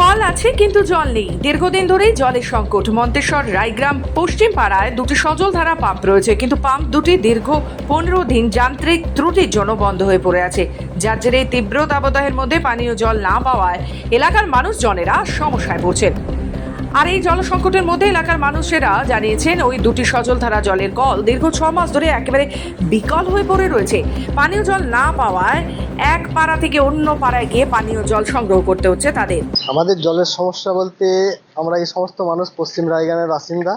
Call আছে, কিন্তু জল নেই। দীর্ঘদিন ধরেই জলের সংকট। মন্তেশ্বর, রায়গ্রাম, পশ্চিম পাড়ায় দুটি সজল ধারা পাম্প রয়েছে, কিন্তু পাম্প দুটি দীর্ঘ পনেরো দিন যান্ত্রিক ত্রুটির জন্য বন্ধ হয়ে পড়ে আছে। যার জেরে তীব্র দাবদাহের মধ্যে পানীয় জল না পাওয়ায় এলাকার মানুষজনেরা সমস্যায় পড়ছেন। আর এই জল সংকটের মধ্যে এলাকার মানুষেরা জানিয়েছেন ওই দুটি সজল ধারা জলের কল দীর্ঘ ছ মাস ধরে একেবারে বিকল হয়ে পড়ে রয়েছে। পানীয় জল না পাওয়ায় এক পাড়া থেকে অন্য পাড়ায় গিয়ে পানীয় জল সংগ্রহ করতে হচ্ছে তাদের। আমাদের জলের সমস্যা বলতে আমরা এই সমস্ত মানুষ পশ্চিম রায়গ্রামের বাসিন্দা।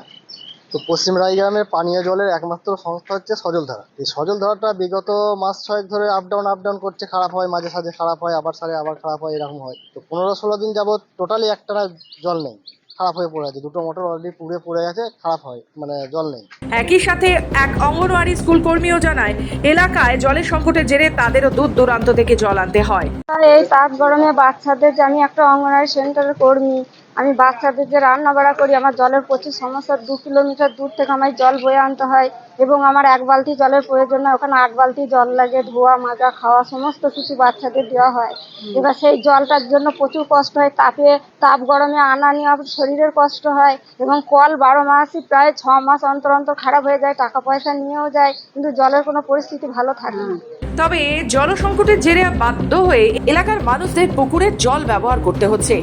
তো পশ্চিম রায়গ্রামের পানীয় জলের একমাত্র সংস্থা হচ্ছে সজলধারা এই সজলধারাটা বিগত মাস ছয়েক ধরে আপ ডাউন আপ ডাউন করছে, খারাপ হয়, মাঝে সাঝে খারাপ হয়, আবার সারে, আবার খারাপ হয়, এরকম হয়। তো পনেরো ষোলো দিন যাবত টোটালি একটানা জল নেই। খারাপ হয়ে পড়ে আছে। দুটো মোটর অলরেডি পুড়ে পড়ে গেছে খারাপ হয় মানে জল নেই। একই সাথে এক অঙ্গনওয়াড়ি স্কুল কর্মীও জানায় এলাকায় জলের সংকটের জেরে তাদেরও দূর দূরান্ত থেকে জল আনতে হয়। এই তাপ গরমে বাচ্চাদের জানি আমি একটা অঙ্গনওয়াড়ি সেন্টারের কর্মী আমি বাচ্চাদের যে রান্না বাড়া করি আমার জলের প্রচুর সমস্যা। দু কিলোমিটার দূর থেকে আমায় জল বয়ে আনতে হয় এবং আমার এক বালতি জলের প্রয়োজন হয়। ওখানে আট বালতি জল লাগে ধোয়া মাজা খাওয়া সমস্ত কিছু বাচ্চাদের দেওয়া হয়। এবার সেই জলটার জন্য প্রচুর কষ্ট হয়। তাপে তাপ গরমে আনা নেওয়া শরীরের কষ্ট হয় এবং কল বারো মাসই প্রায় ছ মাস অন্তর অন্তর খারাপ হয়ে যায় টাকা পয়সা নিয়েও যায় কিন্তু জলের কোনো পরিস্থিতি ভালো থাকে না। তবে জল সংকটের জেরে বাধ্য হয়ে এলাকার মানুষদের পুকুরের জল ব্যবহার করতে হচ্ছে।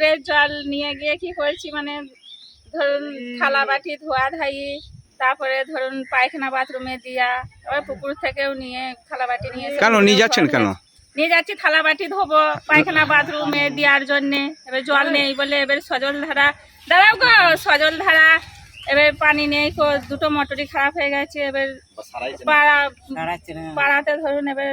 পুকুরের জল নিয়ে গিয়ে কি করছি? মানে ধরুন থালা বাটি ধোয়া ধাই তারপরে ধরুন পায়খানা বাথরুমে দিয়া আবার পুকুর থেকেও নিয়ে থালা বাটি নিয়ে কেন নিয়ে যাচ্ছেন কেন? নিয়ে যাচ্ছি থালা বাটি ধোবো পায়খানা বাথরুমে দেওয়ার জন্যে। এবার জল নেই বলে এবার সজল ধারা দাঁড়াও গো সজল ধারা। এবার পানি নেই কো দুটো মোটরই খারাপ হয়ে গেছে। এবার পাড়া পাড়াতে ধরুন এবার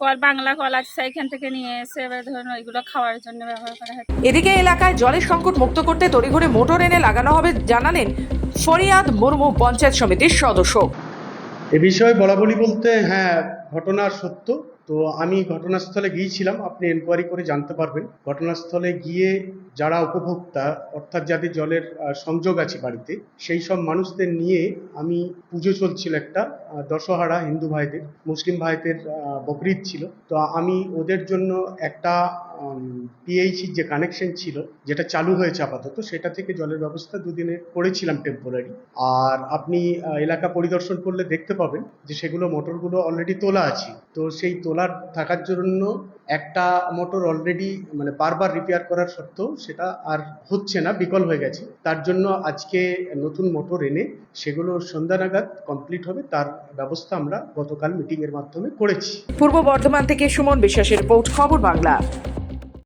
কল বাংলা কল আছে থেকে নিয়ে এসে এবার ধরুন ওইগুলো খাওয়ার জন্য ব্যবহার করা হয় এদিকে এলাকায় জলের সংকট মুক্ত করতে তড়িঘড়ি মোটর এনে লাগানো হবে জানালেন ফরিয়াদ মুর্মু পঞ্চায়েত সমিতির সদস্য। এ বিষয়ে বলাবলি বলতে হ্যাঁ ঘটনা সত্য। তো আমি ঘটনাস্থলে গিয়েছিলাম, আপনি এনকোয়ারি করে জানতে পারবেন। ঘটনাস্থলে গিয়ে যারা উপভোক্তা, অর্থাৎ যাদের জলের সংযোগ আছে বাড়িতে, সেই সব মানুষদের নিয়ে আমি পুজো চলছিল একটা দশহারা হিন্দু ভাইদের, মুসলিম ভাইদের বকরিদ ছিল। তো আমি ওদের জন্য একটা পিএইচির যে কানেকশন ছিল, যেটা চালু হয়েছে আপাতত, সেটা থেকে জলের ব্যবস্থা দুদিনে করেছিলাম টেম্পোরারি আর আপনি এলাকা পরিদর্শন করলে দেখতে পাবেন যে সেগুলো মোটরগুলো অলরেডি তোলা আছে। তো সেই তোলার থাকার জন্য একটা মোটর অলরেডি মানে বারবার রিপেয়ার করার সত্ত্বেও সেটা আর হচ্ছে না, বিকল হয়ে গেছে। তার জন্য আজকে নতুন মোটর এনে সেগুলো সন্ধ্যা নাগাদ কমপ্লিট হবে, তার ব্যবস্থা আমরা গতকাল মিটিংয়ের মাধ্যমে করেছি। পূর্ব বর্ধমান থেকে সুমন বিশ্বাসের রিপোর্ট, খবর বাংলা।